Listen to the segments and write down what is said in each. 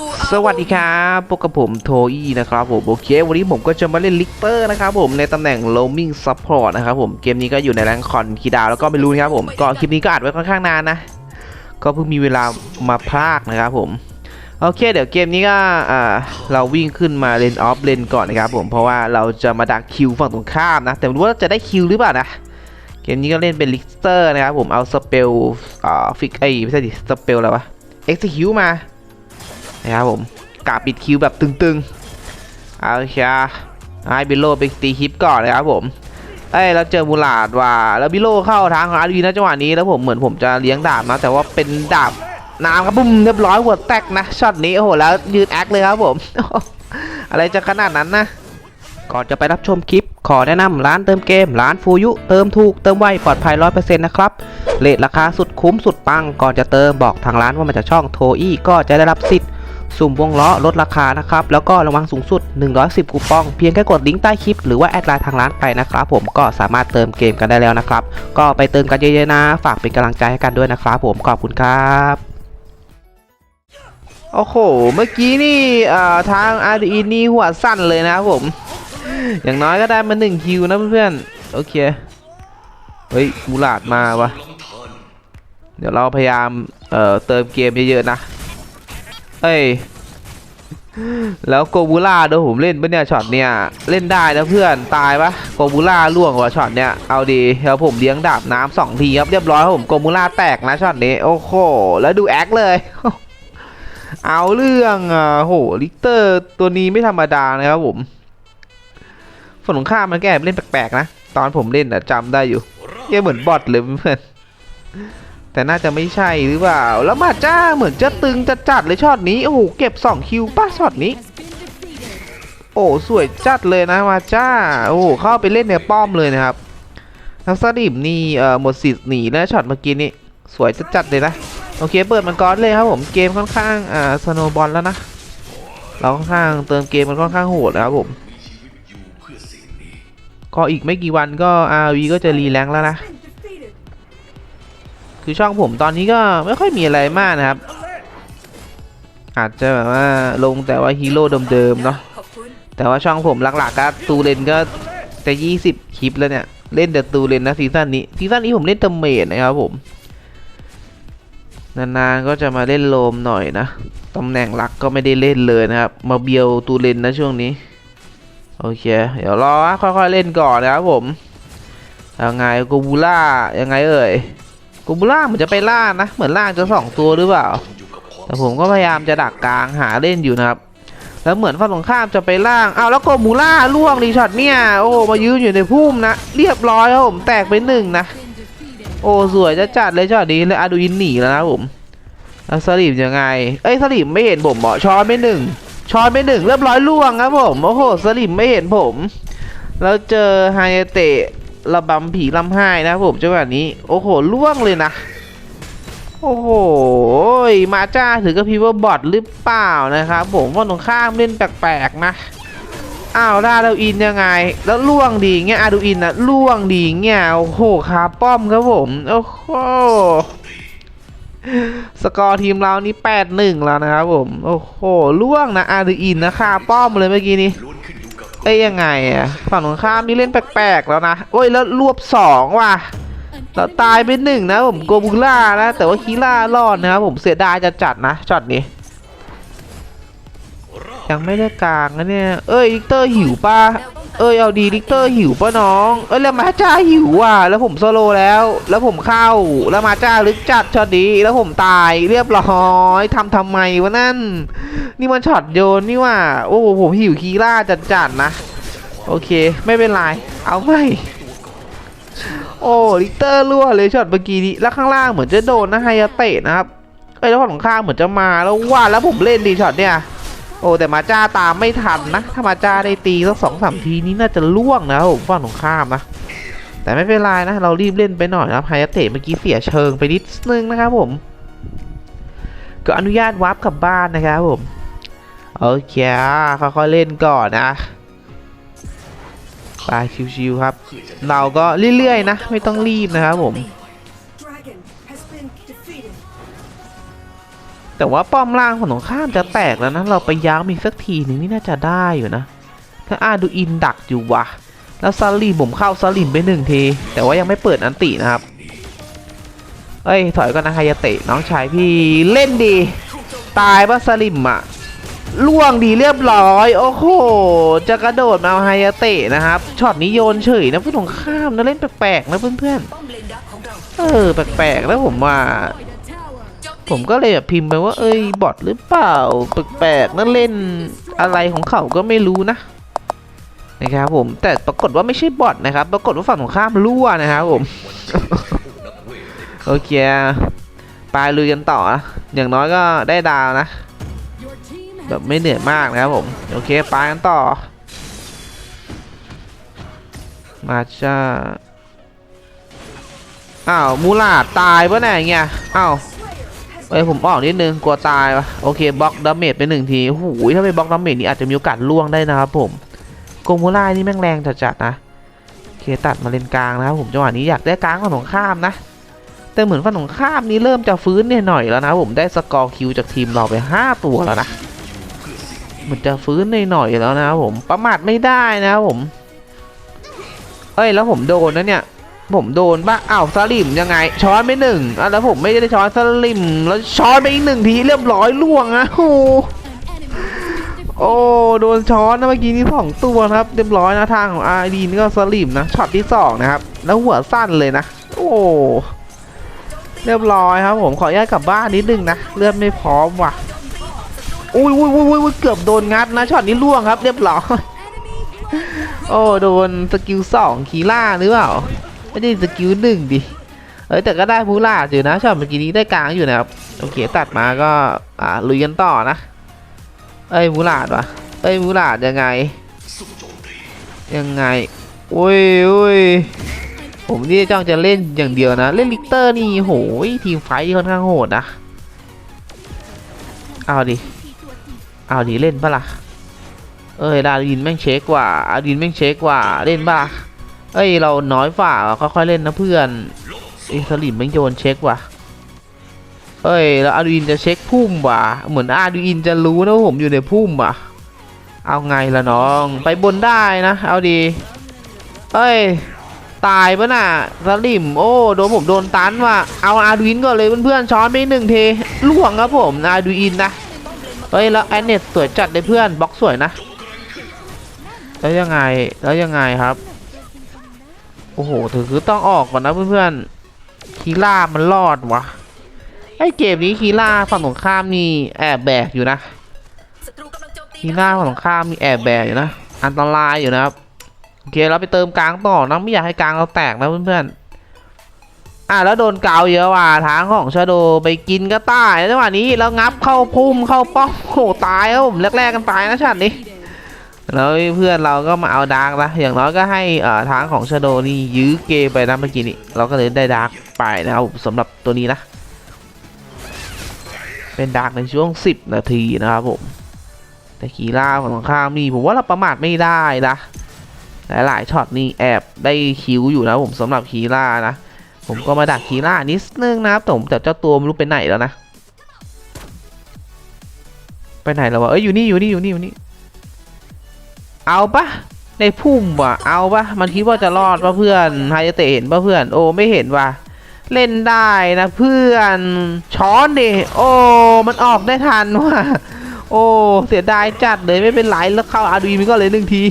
สู่สวัสดีครับพบกับผมโทอี้นะครับผมโอเค วันนี้ผมก็จะมาเล่นลิกเตอร์นะครับผมในตำแหน่ง roaming support นะครับผมเกมนี้ก็อยู่ในแรงคอนคีดาวแล้วก็ไม่รู้นะครับผมก็คลิปนี้ก็อัดไว้ค่อนข้างนานนะ ก็เพิ่งมีเวลามาพากนะครับผมโอเค เดี๋ยวเกมนี้ก็อ่าเราวิ่งขึ้นมาเลนออฟเลนก่อนนะครับผมเพราะว่าเราจะมาดักคิวฝั่งตรงข้ามนะ แต่ไม่รู้ว่าจะได้คิวหรือเปล่านะเกมนี้ก็เล่นเป็นลิกเตอร์นะครับผมเอาสเปลอ่าฟิกไอยไม่ใช่ดิสเปลอะไรวะ execute มา นะครับผมกาปิดคิวแบบตึงๆ เอาเชียให้บิโลไปตีฮิปก่อนนะครับผมเอ้ยเราเจอมูลาดว่ะแล้วบิโลเข้าทางของอาร์ดีนะจังหวะนี้แล้วผมเหมือนผมจะเลี้ยงดาบนะแต่ว่าเป็นดาบน้ำครับปุ้มเรียบร้อยหัวแตกนะช็อตนี้โอ้โหแล้วยืนแอคเลยครับผมอะไรจะขนาดนั้นนะก่อนจะไปรับชมคลิป ขอแนะนำร้านเติมเกม ร้านฟูยุ เติมถูก เติมไว ปลอดภัย 100%นะครับเลทราคาสุดคุ้มสุดปัง ก่อนจะเติมบอกทางร้านว่ามาจากช่องโทอี้ก็จะได้รับสิทธิ์ สุ่มวงล้อลดราคานะครับ แล้วก็ระวังสูงสุด 110 คูปอง เพียงแค่กดลิงก์ใต้คลิป หรือว่าแอดไลน์ทางร้านไปนะครับผมก็สามารถเติมเกมกันได้แล้วนะครับ ก็ไปเติมกันเยอะๆนะ ฝากเป็นกำลังใจให้กันด้วยนะครับผมขอบคุณครับโอ้โห เมื่อกี้นี่เอ่อทางอาร์ดีนี่หัวสั้นเลยนะครับผม อย่างน้อยก็ได้มาหนึ่งคิวนะเพื่อนๆ โอเค เฮ้ยมูลาดมาวะ เดี๋ยวเราพยายาม เอ่อ เติมเกมเยอะๆนะ เอ้ย แล้วโกบูล่าโดนผมเล่นปะเนี่ยช็อตเนี่ย เล่นได้นะเพื่อนตายปะโกบูล่าล่วงว่ะช็อตเนี่ยเอาดีแล้วผมเลี้ยงดาบน้ำสองทีครับเรียบร้อยครับผมโกบูล่าแตกนะช็อตนี้โอ้โหแล้วดูแอคเลยเอาเรื่องอะโหลิกเตอร์ตัวนี้ไม่ธรรมดานะครับผมฝั่งตรงข้ามันแกเล่นแปลกๆนะ ตอนผมเล่นอะจำได้อยู่เยเหมือนบอทเลยเพื่อน แต่น่าจะไม่ใช่หรือเปล่า แล้วมาจ้าเหมือนจะตึงจะจัดเลยช็อตนี้ โอ้โห เก็บ 2 คิวป้าช็อตนี้ โอ้สวยจัดเลยนะมาจ้า โอ้โหเข้าไปเล่นในป้อมเลยนะครับทักษดิมนี่เอ่อหมดสิทธิ์หนีแล้วช็อตเมื่อกี้นี้สวยจัดเลยนะ โอเคเปิดมันก้อนเลยครับผมเกมค่อนข้างอ่าสโนบอลแล้วนะ เราค่อนข้างเติมเกมมันค่อนข้างโหดนะครับผมก็อีกไม่กี่วันก็ RV ก็จะรีแรงค์แล้วนะ คือช่องผมตอนนี้ก็ไม่ค่อยมีอะไรมากนะครับ อาจจะแบบว่าลงแต่ว่าฮีโร่เดิมๆเนาะแต่ว่าช่องผมหลักๆก็ตูเลนก็จะ20 คลิปแล้วเนี่ย เล่นแต่ตูเลนนะซีซั่นนี้ซีซั่นนี้ผมเล่นเตมเมดนะครับผม นานๆก็จะมาเล่นโลมหน่อยนะตำแหน่งหลักก็ไม่ได้เล่นเลยนะครับ มาเบียวตูเลนนะช่วงนี้ โอเค เดี๋ยวรอค่อยๆเล่นก่อนนะครับผมยังไงโกบูล่ายังไงเอ่ย กูล่าเหมือนจะไปล่านะ เหมือนล่าจะสองตัวหรือเปล่า แต่ผมก็พยายามจะดักกลางหาเล่นอยู่นะครับ แล้วเหมือนฝั่งตรงข้ามจะไปล่างอ้าวแล้วโกมูล่าล่วงดีช็อตเนี่ย โอ้มายืนอยู่ในพุ่มนะ เรียบร้อยครับผมแตกไปหนึ่งนะ โอ้สวยจะจัดเลยช็อตนี้เลยอาดูอินหนีแล้วนะผมแล้วสลีมยังไง เอ้ยสลีมไม่เห็นผมเหรอช้อนไม่หนึ่งช้อนไม่หนึ่งเรียบร้อยล่วงครับผม โอ้โหสลีมไม่เห็นผม แล้วเจอไฮเตะ ระบำผีลำไห้นะผมจังหวะนี้ โอ้โหล่วงเลยนะ โอ้โหมาจ้าถือกับพีว่าบอทหรือเปล่านะครับผมว่าตรงข้ามเล่นแปลกๆนะอ้าวได้แล้วอินยังไง แล้วล่วงดีเงี้ยอาดูอินนะล่วงดีเงี้ยโอ้โหคาป้อมครับผมโอ้โหสกอร์ทีมเรานี่แปดหนึ่งแล้วนะครับผม โอ้โหล่วงนะอาดูอินนะคาป้อมเลยเมื่อกี้นี้ เอ้ยยังไงอะฝั่งตรงข้ามนี่เล่นแปลกๆแล้วนะโอ้ยแล้วรวบสองว่ะเราตายไปหนึ่งนะผมโกบูล่านะแต่ว่าคีล่ารอดนะครับผมเสียดายจะจัดนะช็อตนี้ ยังไม่ได้กลางนะเนี่ยเอ้ยอิกเตอร์หิวป่ะ เอ้ยเอาดีลิกเตอร์หิวป่ะน้อง เอ้ยแล้วมาจ้าหิวว่ะ แล้วผมโซโลแล้ว แล้วผมเข้า แล้วมาจ้าลึกจัดช็อตนี้แล้วผมตายเรียบร้อยทำทำไมวะนั่น นี่มันช็อตโยนนี่ว่า โอ้ผมหิวคีล่าจัดจัดนะ โอเค ไม่เป็นไร เอาไม่โอ้ลิกเตอร์รั่วเลยช็อตเมื่อกี้นี้ แล้วข้างล่างเหมือนจะโดนนะไฮยาเตะนะครับไอ้ยแล้วฝั่งข้างเหมือนจะมาแล้วว่าแล้วผมเล่นดีช็อตเนี่ย โอ้แต่มาจ้าตามไม่ทันนะ ถ้ามาจ้าได้ตีสักสองสามทีนี้น่าจะล่วงนะผมฝั่งตรงข้ามนะ แต่ไม่เป็นไรนะ เรารีบเล่นไปหน่อยนะครับไฮยาเตะเมื่อกี้เสียเชิงไปนิดนึงนะครับผม ก็อนุญาตวาร์ปกลับบ้านนะครับผมโอเคค่อยๆเล่นก่อนนะไปชิวๆครับ เราก็เรื่อยๆนะ ไม่ต้องรีบนะครับผม แต่ว่าป้อมล่างของตรงข้ามจะแตกแล้วนะเราไปยักมีสักทีหนึ่งนี่น่าจะได้อยู่นะถ้าอาดูอินดักอยู่วะแล้วซาลิมผมเข้าซาลิมไปหนึ่งทีแต่ว่ายังไม่เปิดอันตินะครับเอ้ยถอยก่อนนะไฮยาเตะน้องชายพี่เล่นดี ตายปะซาลิมอะล่วงดีเรียบร้อย โอ้โห จะกระโดดมาเอาไฮยาเตะนะครับช็อตนี้โยนเฉยนะผู้ตรงข้ามนะเล่นแปลกๆนะเพื่อนเองเราๆเออแปลกๆแล้วผมว่า ผมก็เลยแบบพิมพ์ไปว่า เอ้ยบอทหรือเปล่าแปลกๆนั่นเล่นอะไรของเขาก็ไม่รู้นะนะครับผมแต่ปรากฏว่าไม่ใช่บอทนะครับ ปรากฏว่าฝั่งของข้ามรั่วนะครับผมโอเคไปลุยกันต่อนะอย่างน้อยก็ได้ดาวนะแบบไม่เหนื่อยมากนะครับผมโอเคไปกันต่อ มาจ้าอ้าวมูลาตายปะเนี่ยอย่างเงี้ยอ้าว เอ้ยผมออกนิดนึงกลัวตายปะโอเคบล็อกดาเมจไปหนึ่งทีโอ้โหถ้าไปบล็อกดาเมจนี่อาจจะมีโอกาสล่วงได้นะครับผมโกมูล่านี่แม่งแรงจัดๆนะโอเคตัดมาเลนกลางนะครับผมจังหวะนี้อยากได้กลางฝั่งของข้ามนะ แต่เหมือนฝั่งของข้ามนี้เริ่มจะฟื้นเนี่ยหน่อยแล้วนะผมได้สกอร์คิวจากทีมเราไป 5 ตัวแล้วนะเหมือนจะฟื้นในหน่อยแล้วนะครับผมประมาทไม่ได้นะครับผม เอ้ยแล้วผมโดนนะเนี่ย ผมโดนปะอ้าวสลิมยังไง ช้อนไปหนึ่งอะแล้วผมไม่ได้ช้อนสลิมแล้วช้อนไปอีกหนึ่งทีเรียบร้อยล่วงนะโอ้โหโอ้โดนช้อนนะเมื่อกี้นี่สองตัวนะครับเรียบร้อยนะทางของอาร์ดีนก็สลิมนะช็อตที่สองนะครับ แล้วหัวสั้นเลยนะ โอ้เรียบร้อยครับ ผมขออนุญาตกลับบ้านนิดนึงนะเลือดไม่พร้อมว่ะอุ้ยอุ้ยอุ้ยอุ้ยเกือบโดนงัดนะช็อตนี้ล่วงครับ เรียบร้อยโอ้โดนสกิลสองคีล่าหรือเปล่า ไม่ได้สกิลหนึ่งดิ เอ้ยแต่ก็ได้มูล่าอยู่นะชอตเมื่อกี้นี้ได้กลางอยู่นะครับ โอเคตัดมาก็อ่าลุยกันต่อนะ เอ้ยมูลาดวะเอ้ยมูลาดยังไง ยังไงโอ้ยโอ้ยผมนี่จ้องจะเล่นอย่างเดียวนะ เล่นลิกเตอร์นี่โหยทีมไฟท์ค่อนข้างโหดนะ เอาดิ เอาดิเล่นปะล่ะ เอ้ยดารินแม่งเช็คกว่าอาดินแม่งเช็คกว่าเล่นปะล่ะ เอ้ย เราน้อยฝ่าว่ะค่อยๆเล่นนะเพื่อนไอ้สลิมแม่งโยนเช็คว่ะเอ้ยแล้วอาดูอินจะเช็คพุ่มว่ะเหมือนอาดูอินจะรู้นะผมอยู่ในพุ่มว่ะ เอาไงล่ะน้อง ไปบนได้นะ เอาดี เอ้ย ตายปะน่ะสลิมโอ้โดนผมโดนตันว่ะเอาอาดูอินก่อนเลยเพื่อนๆช้อนไปหนึ่งเทล่วงครับผมอาดูอินนะเฮ้ยแล้วแอนเนตสวยจัดเลยเพื่อนบล็อกสวยนะแล้วยังไงแล้วยังไงครับ โอ้โหถือคือต้องออกก่อนนะเพื่อนๆคีล่ามันรอดวะไอเกมนี้คีล่าฝั่งตรงข้ามนี่แอบแบกอยู่นะศัตรูกำลังโจมตีทีหน้าฝั่งตรงข้ามมีแอบแบกอยู่นะอันตรายอยู่นะครับโอเคเราไปเติมกลางต่อนะไม่อยากให้กลางเราแตกนะเพื่อนๆอะแล้วโดนเกาเยอะว่ะทางของชาโดไปกินก็ตายจังหวะนี้แล้วงับเข้าพุ่มเข้าป้อมโอ้โหตายครับผมแรกๆกันตายนะชาตินี้ แล้วเพื่อนเราก็มาเอาดาร์กนะอย่างน้อยก็ให้อ่อทางของชาโดนี่ยื้อเกมไปนะเมื่อกี้นี้เราก็เลยได้ดาร์กไปนะครับสำหรับตัวนี้นะ เป็นดาร์กในช่วง 10 นาทีนะครับผมแต่คีล่าฝั่งข้ามนี่ผมว่าเราประมาทไม่ได้นะหลายๆช็อตนี่แอบได้คิวอยู่นะผมสำหรับคีล่านะผมก็มาดักคีล่านิดนึงนะครับผมแต่เจ้าตัวไม่รู้ไปไหนแล้วนะ ไปไหนแล้ววะเอ้ยอยู่นี่อยู่นี่อยู่นี่อยู่นี่ เอาปะในพุ่มว่ะ เอาปะมันคิดว่าจะรอดปะเพื่อนไฮเตะเห็นปะเพื่อน โอ้ไม่เห็นว่ะ เล่นได้นะเพื่อน ช้อนดิ โอ้ มันออกได้ทันว่ะ โอ้ เสียดายจัดเลยไม่เป็นไรแล้วเข้าอาดูมิก็เลยหนึ่งที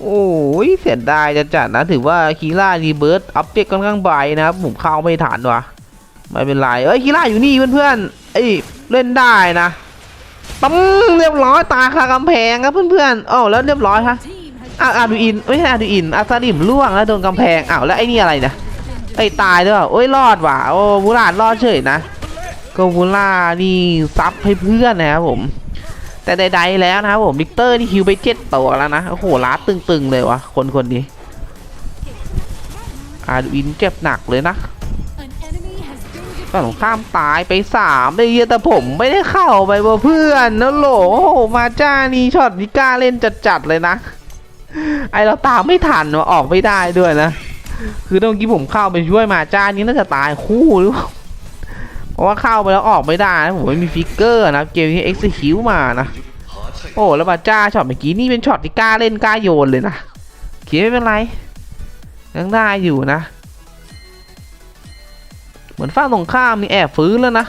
โอ้ยเสียดายจะจัดนะ ถือว่าคีล่ารีเบิร์ตอัปเดตค่อนข้างไวนะครับผมเข้าไม่ทันว่ะ ไม่เป็นไร เอ้ยคีล่าอยู่นี่เพื่อนๆเอ้ยเล่นได้นะ ปั๊มเรียบร้อยตาคากำแพงครับเพื่อนๆอ้าวแล้วเรียบร้อยฮะอะอาดูอินไม่ใช่อาดูอินอาซาดิมล่วงแล้วโดนกำแพงอ้าวแล้วไอ้นี่อะไรเนี่ยไอ้ตายด้วยวะโอ้ยรอดว่ะโอ้มูรานรอดเฉยนะโกบูลานี่ซับให้เพื่อนนะครับผม แต่ใดๆแล้วนะครับผมลิกเตอร์นี่คิวไปเจ็ดตัวแล้วนะโอ้โหล้าตึงๆเลยวะคนคนนี้อาดูอินเจ็บหนักเลยนะ ฝั่งตรงข้ามตายไปสามเลยเหี้ยแต่ผมไม่ได้เข้าไปว่าเพื่อนนะโหลโอ้โหมาจ้านี่ช็อตนิก้าเล่นจัดๆเลยนะ ไอเราตามไม่ทันว่าออกไม่ได้ด้วยนะ คือตรงกี้ผมเข้าไปช่วยมาจ้านี่น่าจะตายคู่หรือเปล่าเพราะว่าเข้าไปแล้วออกไม่ได้นะผมไม่มีฟิกเกอร์นะเกมนี้ execute มานะโอ้แล้วบาจ้าช็อตเมื่อกี้นี่เป็นช็อตที่กล้าเล่นกล้าโยนเลยนะโอเคไม่เป็นไรยังได้อยู่นะ เหมือนฝั่งตรงข้ามนี่แอบฟื้นแล้วนะ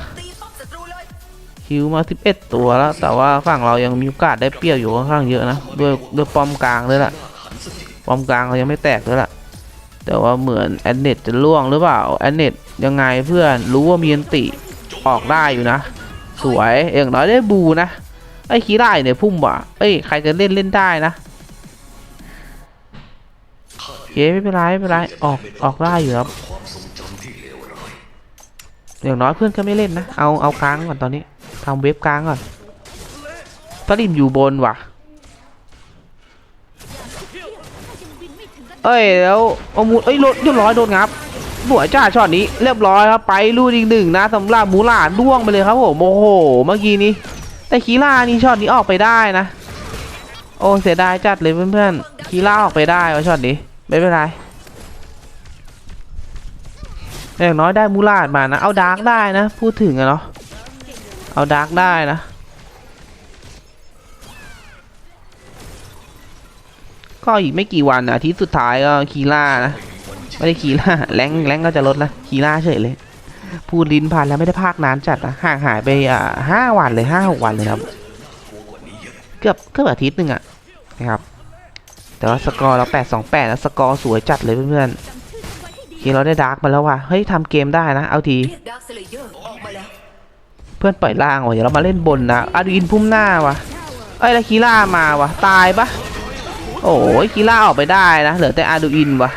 คิวมา 11 ตัวแล้ว แต่ว่าฝั่งเรายังมีโอกาสได้เปรี้ยบอยู่ค่อนข้างเยอะนะด้วยด้วยป้อมกลางด้วยล่ะป้อมกลางเรายังไม่แตกด้วยล่ะแต่ว่าเหมือนแอนเนตจะล่วงหรือเปล่าแอนเนตยังไงเพื่อนรู้ว่ามีอันติออกได้อยู่นะ สวยอย่างน้อยได้บูนะไอ้คีได้เนี่ยพุ่มว่ะเอ้ยใครจะเล่นเล่นได้นะโอเคไม่เป็นไรไม่เป็นไรออกออกได้อยู่ครับ อย่างน้อยเพื่อนก็ไม่เล่นนะ เอาเอากลางก่อนตอนนี้ทำเว็บกลางก่อนสลิมอยู่บนว่ะ เอ้ยแล้วเอามูเอ้ยรถเรียบร้อยโดนงับสวยจ้าช็อตนี้เรียบร้อยครับไปลูดอีกหนึ่งนะสำหรับมูลาดล่วงไปเลยครับผมโอ้โหเมื่อกี้นี้ แต่คีล่านี่ช็อตนี้ออกไปได้นะ โอ้เสียดายจัดเลยเพื่อนๆคีล่าออกไปได้วะช็อตนี้ไม่เป็นไร อย่างน้อยได้มูลาดมานะ เอาดาร์กได้นะ พูดถึงอะเนาะ เอาดาร์กได้นะ ก็อีกไม่กี่วันอาทิตย์สุดท้ายก็คีล่านะ ไม่ได้คีล่าแรงแรงก็จะลดละคีล่าเฉยเลย พูดลิ้นพันแล้วไม่ได้พากนานจัดนะห่างหายไปอ่าห้าวันเลยห้าหกวันเลยครับ เกือบเกือบอาทิตย์หนึ่งอะนะครับ แต่ว่าสกอร์เราแปดสองแปดแล้วสกอร์สวยจัดเลยเพื่อนๆ ทีเราได้ดาร์กมาแล้วว่ะเฮ้ยทำเกมได้นะ เอาทีเพื่อนปล่อยล่างว่ะเดี๋ยวเรามาเล่นบนนะอาดูอินพุ่มหน้าว่ะเอ้ยแล้วคีล่ามาวะตายปะโอ้ยคีล่าออกไปได้นะเหลือแต่อาดูอินวะ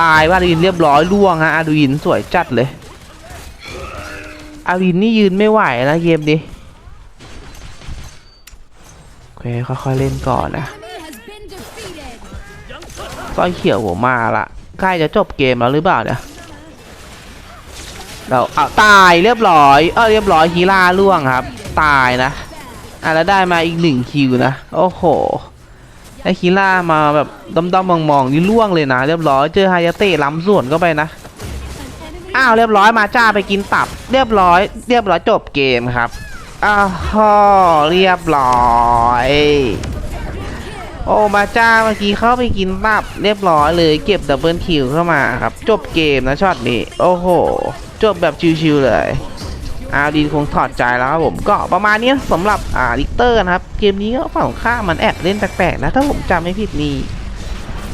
ตายว่าอาดูอินเรียบร้อยล่วงฮะอาดูอินสวยจัดเลยอาดูอินนี่ยืนไม่ไหวนะเกมนี้โอเคค่อยๆเล่นก่อนนะสร้อยเขียวหัวมาละ ใกล้จะจบเกมแล้วหรือเปล่าเนี่ยเราเอาตายเรียบร้อยเออเรียบร้อยฮีล่าล่วงครับ ตายนะอะแล้วได้มาอีกหนึ่งคิวนะโอ้โหไอฮีล่ามาแบบด้อมๆมองๆนี่ล่วงเลยนะเรียบร้อยเจอไฮยาเตะล้ำส่วนเข้าไปนะอ้าวเรียบร้อยมาจ้าไปกินตับ เรียบร้อย เรียบร้อยจบเกมครับอ้าวเรียบร้อย โอ้มาจ้าเมื่อกี้เข้าไปกินตับเรียบร้อยเลยเก็บดับเบิลคิวเข้ามาครับ จบเกมนะช็อตนี้ โอ้โห จบแบบชิวๆเลยอาดินคงถอดใจแล้วครับผมก็ประมาณนี้สำหรับอ่าลิกเตอร์นะครับ เกมนี้ก็ฝั่งข้ามันแอบเล่นแปลกๆนะถ้าผมจำไม่ผิดนี่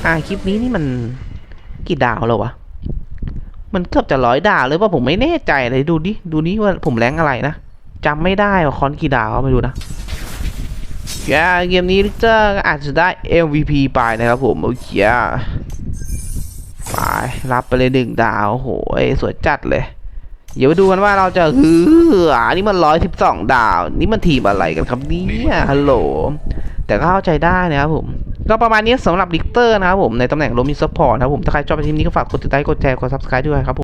อ่าคลิปนี้นี่มันกี่ดาวแล้ววะมันเกือบจะร้อยดาวเลยว่าผมไม่แน่ใจเลยดูดิดูนี่ว่าผมแรงอะไรนะจำไม่ได้ว่าคอนกี่ดาวไม่ดูนะ เกมนี้ลิกเตอร์อาจจะได้ MVP ไปนะครับผมโอเคไปรับไปเลยหนึ่งดาวโอ้โหสวยจัดเลย เดี๋ยวไปดูกันว่าเราจะฮืออันนี้มันร้อยสิบสองดาว นี่มันทีมอะไรกันครับเนี่ยฮัลโหล แต่ก็เข้าใจได้นะครับผม ก็ประมาณนี้สำหรับลิกเตอร์นะครับผมในตำแหน่งโรมิซัพพอร์ตนะครับผม ถ้าใครชอบทีมนี้ก็ฝากกดติดตามกดแชร์กดซับสไครต์ด้วยครับผม